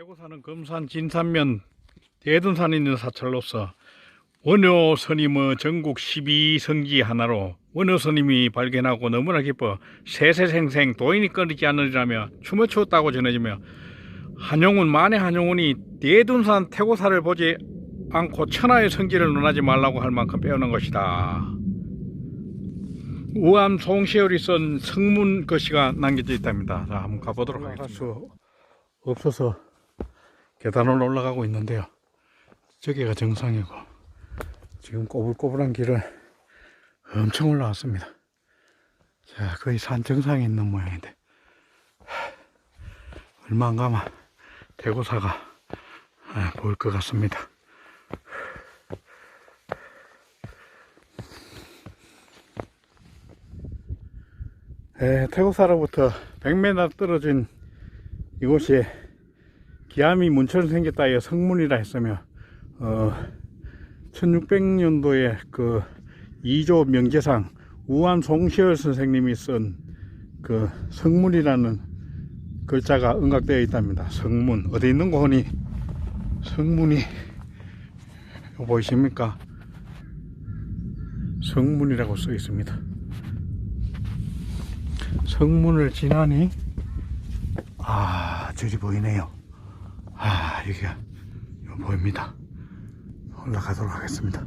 대구사는 금산 진산면 대둔산에 있는 사찰로서 원효 스님의 전국 12성지 하나로 원효 스님이 발견하고 너무나 기뻐 세세생생 도인이 끊이지 않으리라며 춤을 추었다고 전해지며 한용운 만해 한용운이 대둔산 태고사를 보지 않고 천하의 성지를 논하지 말라고 할 만큼 배우는 것이다. 우암 송시열이 쓴 성문 글씨가 남겨져 있답니다. 자, 한번 가보도록 하겠습니다. 수 없어서 계단을 올라가고 있는데요. 저기가 정상이고 지금 꼬불꼬불한 길을 엄청 올라왔습니다. 자, 거의 산 정상에 있는 모양인데 하, 얼마 안 가면 대구사가 아, 보일 것 같습니다. 에, 태국사로부터 100m 떨어진 이곳이 기암이 문처럼 생겼다 해 성문이라 했으며 어, 1600년도에 그 2조 명제상 우암 송시열 선생님이 쓴 그 성문이라는 글자가 응각되어 있답니다. 성문 어디 있는 거 보니 성문이 보이십니까? 성문이라고 써 있습니다. 성문을 지나니 아 저리 보이네요. 아 여기가 보입니다. 올라가도록 하겠습니다.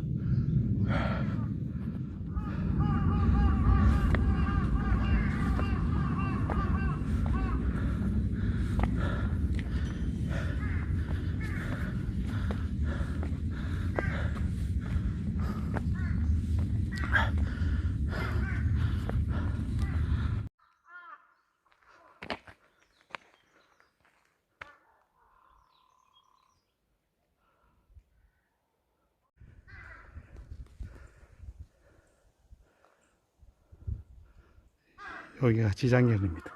여기가 지장면입니다.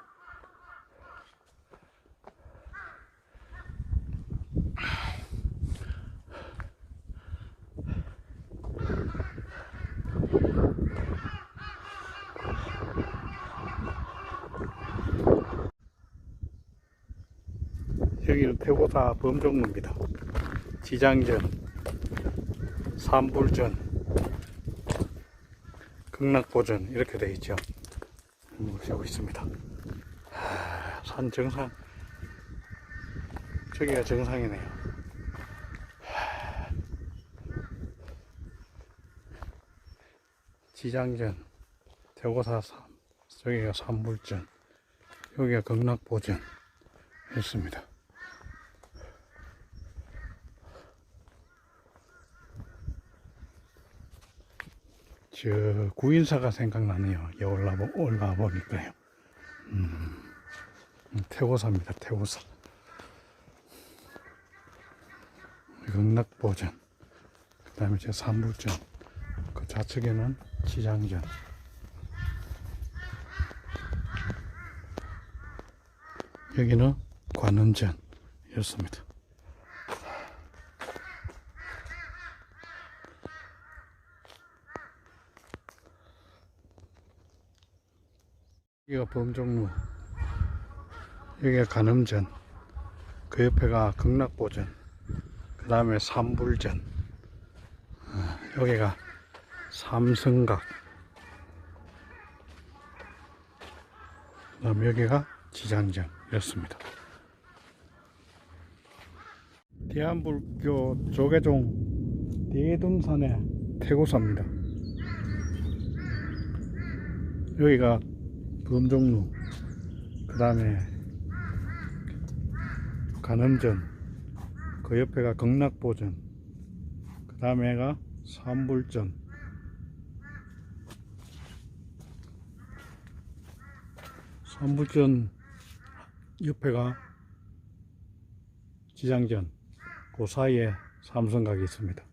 여기는 태고사 범종로입니다. 지장전, 삼불전, 극락보전 이렇게 되어 있죠. 세우고 있습니다. 하, 산 정상 저기가 정상이네요. 하, 지장전 대고사 산 저기가 산불전 여기가 극락보전 했습니다. 저 구인사가 생각나네요. 여 올라보, 올라와 보니까요. 음, 태고사입니다. 태고사. 극락보전. 그 다음에 제 산불전. 그 좌측에는 지장전. 여기는 관음전이었습니다. 여기가 범종로. 여기가 간음전. 그 옆에가 극락보전. 그 다음에 삼불전. 어, 여기가 삼성각. 그 다음 여기가 지장전 이렇습니다. 대한불교 조계종 대둔산의 태고사입니다. 여기가 범종로 그 다음에 간음전 그 옆에가 극락보전 그 다음에가 삼불전. 삼불전 옆에가 지장전 그 사이에 삼성각이 있습니다